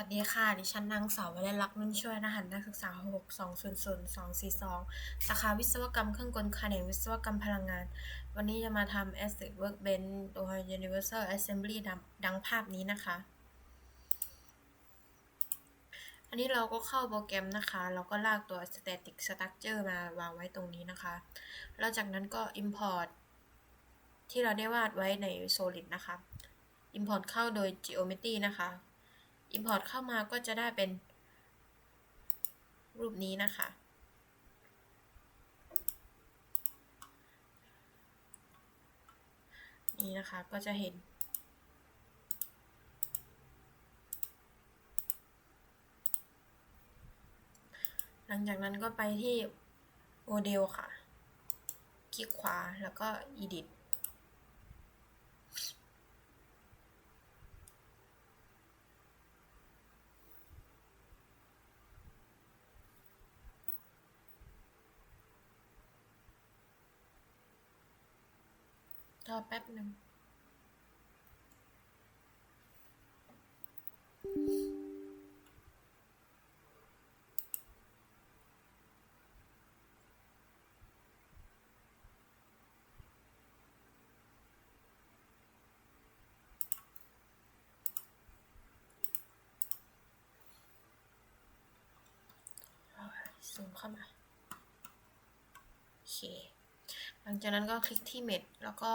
วัสดีค่ะ ดิฉันนางสาววลัยลักษณ์นุ่นช่วยรหัสนักศึกษา 6200242 สาขาวิศวกรรมเครื่องกลแขนงวิศวกรรมพลังงาน วันนี้จะมาทำ Asset Workbench โดย Universal Assembly ดังดังภาพนี้นะคะ อันนี้เราก็เข้าโปรแกรมนะคะ เราก็ลากตัว Static Structure มาวางไว้ตรงนี้นะคะ แล้วจากนั้นก็ Import ที่เราได้วาดไว้ใน Solid นะคะ Import เข้าโดย Geometry นะคะ Import เข้ามาก็จะได้เป็นรูปนี้นะคะ นี่นะคะก็จะเห็น หลังจากนั้นก็ไปที่โมเดลค่ะ คลิกขวาแล้วก็ edit รอแป๊บหนึ่งซูมเข้ามา โอเค หลังจากนั้นก็คลิกที่เม็ดแล้วก็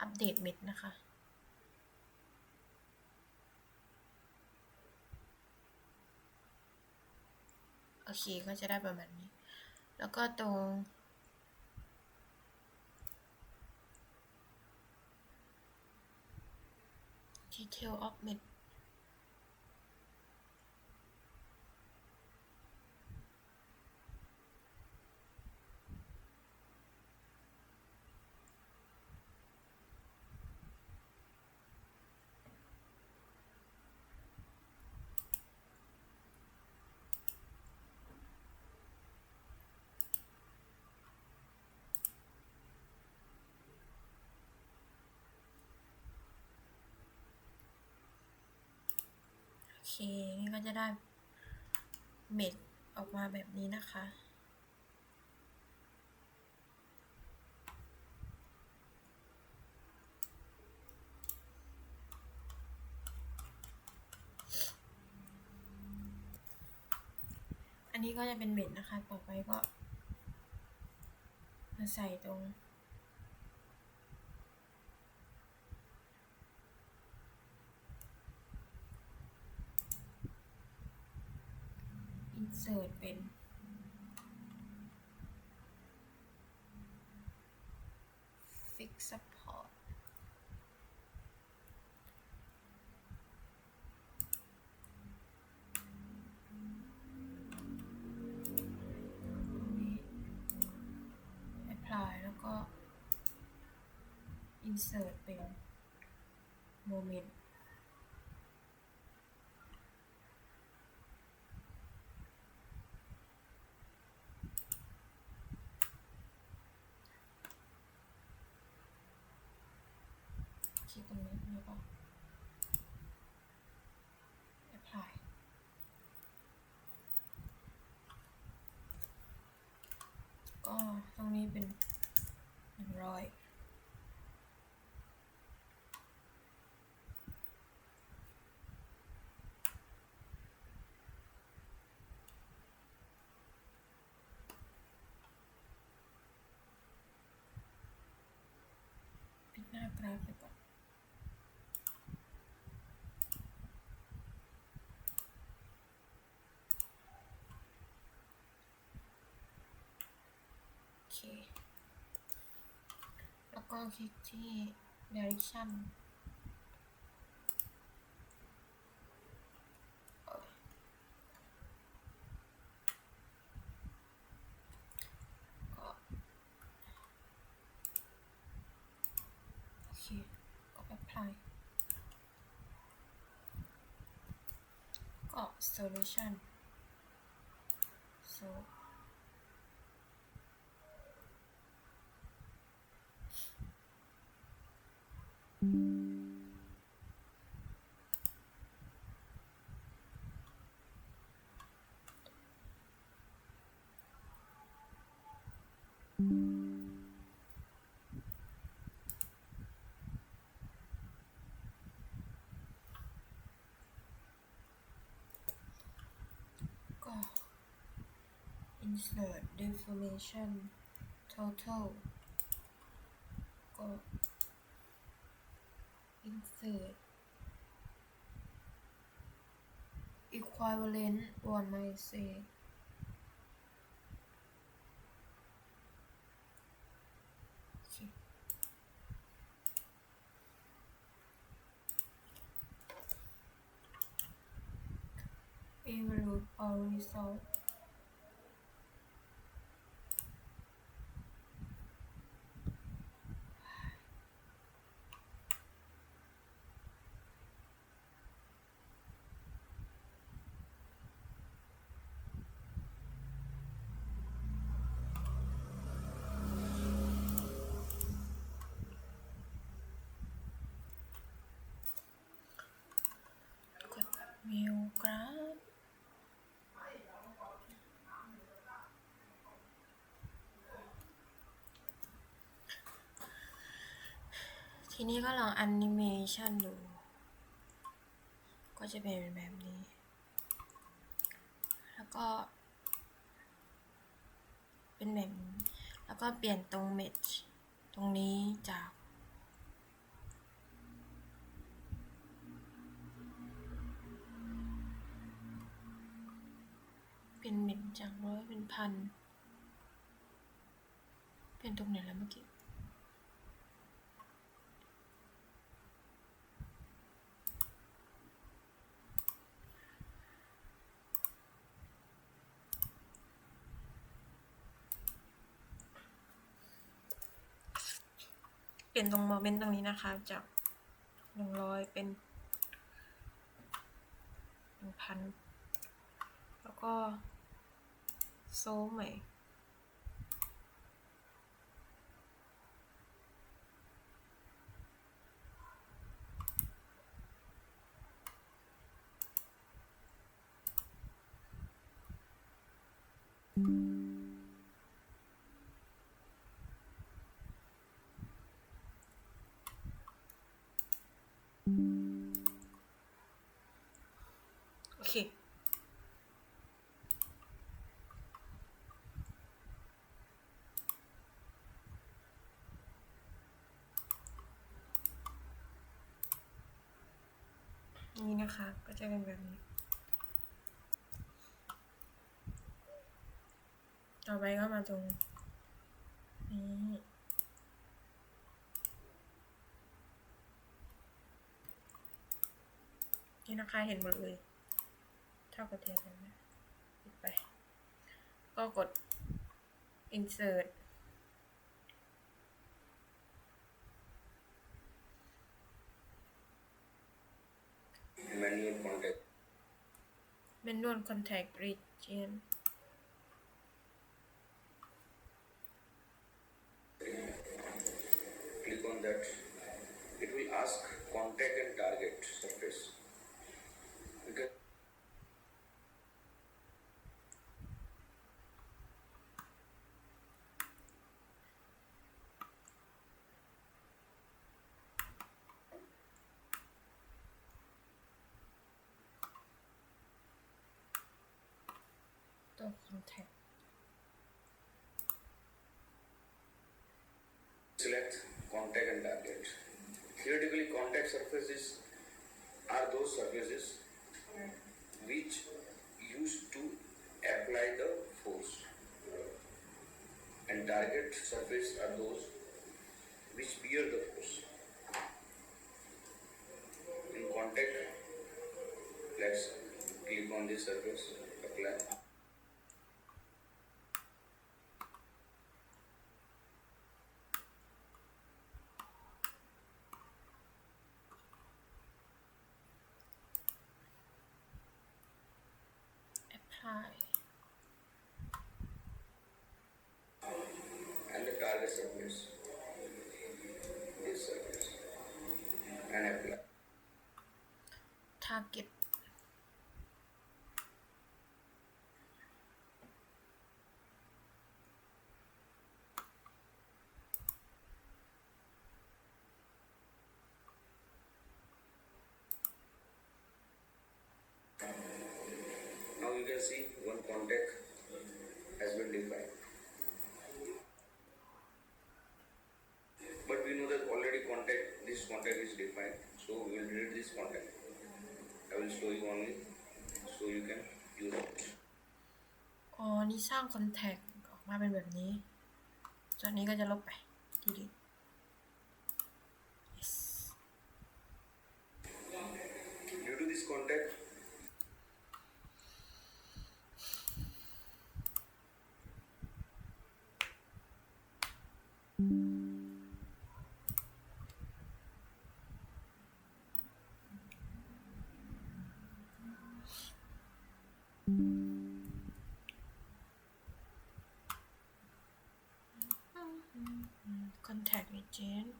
อัปเดตเม็ดนะคะ โอเคก็จะได้ประมาณนี้ แล้วก็ตรง detail of med โอเคนี่ก็จะได้เม็ดออกมาแบบนี้นะคะ อันนี้ก็จะเป็นเม็ดนะคะ ต่อไปก็มาใส่ตรง เสิร์ชเป็นฟิกซ์พพอร์ตแอพพลายแล้วก็อินเสิร์ตเป็นโมเมนต์กตรงนี้แล้วก็ apply ก็ตรงนี้เป็นหนึ่งร้อยปิดหน้ากราฟิกอน โอเค แล้วก็คลิกที่ direction โอเคก็ apply ก็ solution so insert deformation total ก็ insert equivalent one my say โอเค evaluate all result กดวิวกราฟ ทีนี้ก็ลองแอนิเมชันดู ก็จะเป็นแบบนี้ แล้วก็ เป็นแบบนี้แล้วก็เปลี่ยนตรงเมจตรงนี้จากเป็นเมจจากร้อยเป็นพัน เป็นตรงไหนแล้วเมื่อกี้ เปลี่ยนตรงโมเมนต์ตรงนี้นะคะ จากหนึ่งร้อยเป็นหนึ่งพันแล้วก็โซ่ใหม่ นะคะ ก็จะเป็นแบบนี้ ต่อไปก็มาตรงนี้นี่นะคะเห็นหมดเลย เท่ากับเทียนเลยนะปิดไป ก็กด insert manual contact manual contact region select contact and target. Theoretically contact surfaces are those surfaces which used to apply the force. And target surface are those which bear the force. In contact let's click on this surface apply can see, one contact has been defined. But we know that already contact, this contact is defined, so we will read this contact. I will show you only, so you can use it. อ๋อ นี่สร้างคอนแทคออกมาเป็นแบบนี้ จากนี้ก็จะลบไปดีดี yes. Due to this contact, Jane.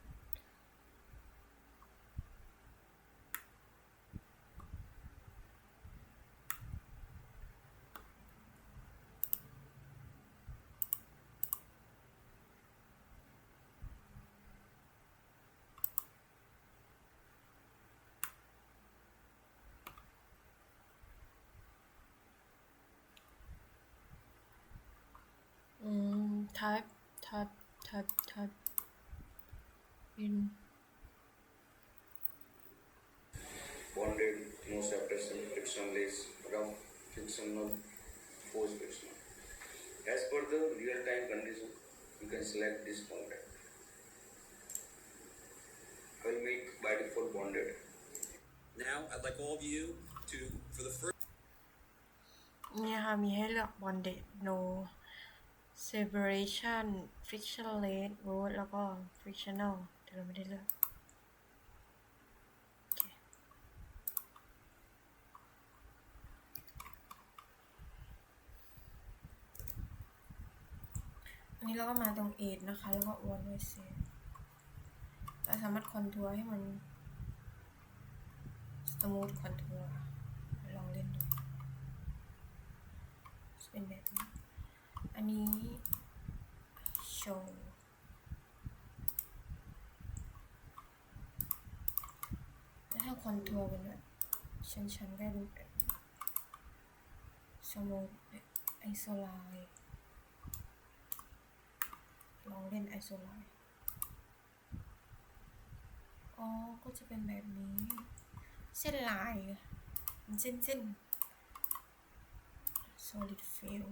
Mm, type, type, type, type. bonded, no separation, frictionless, rough, frictional, force frictional. As per the real-time condition, you can select this contact. I will make by default bonded. Now, I'd like all of you to, for the first เนี่ยค่ะ มีให้เลือก bonded no separation frictionless road แล้วก็ frictional แต่เราไม่ได้เลือกอันนี้เราก็มาตรง age นะคะ แล้วก็ one way set เราสามารถคอนทัวร์ให้มัน smooth คอนทัวร์ลองเล่นดูเป็นแบบนี้ อันนี้ show แล้ว ถ้าคอนทัวร์เป็นแบบชั้นๆก็ดูแบบสมูทไอโซไลลองเล่นไอโซไลอ๋อ ก็จะเป็นแบบนี้ เส้นลายมันเส้นๆ solid fill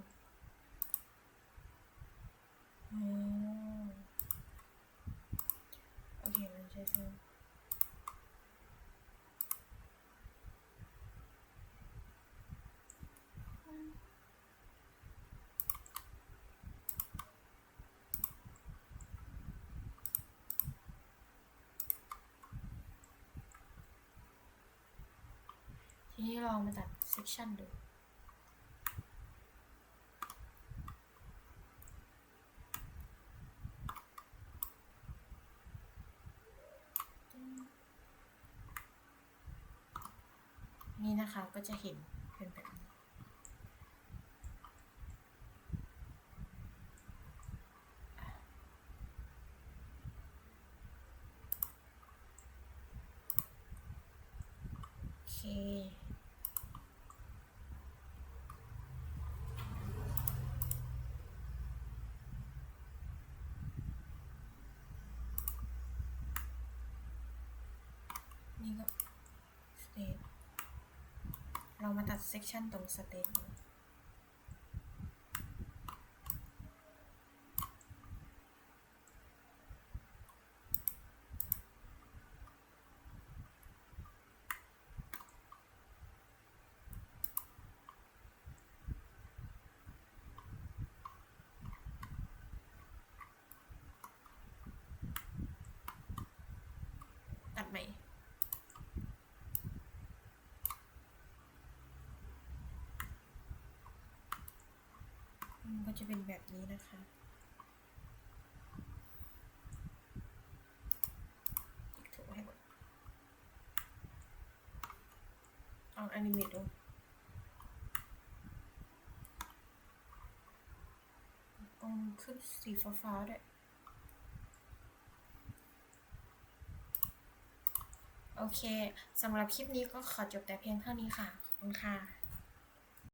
อ๋อโอเค มันใช้เส้น นี้ลองมาตัด section ดูนี่นะคะก็จะเห็นเป็นแบบนี้โอเค นี่ก็ state เรา มาตัดเซกชันตรงสเต็ทใหม่ มันก็จะเป็นแบบนี้นะคะถูให้หมดเอาอนิเมตดูตรงขึ้นสีฟ้าๆด้วยโอเค สำหรับคลิปนี้ก็ขอจบแต่เพียงเท่านี้ค่ะ ขอบคุณค่ะ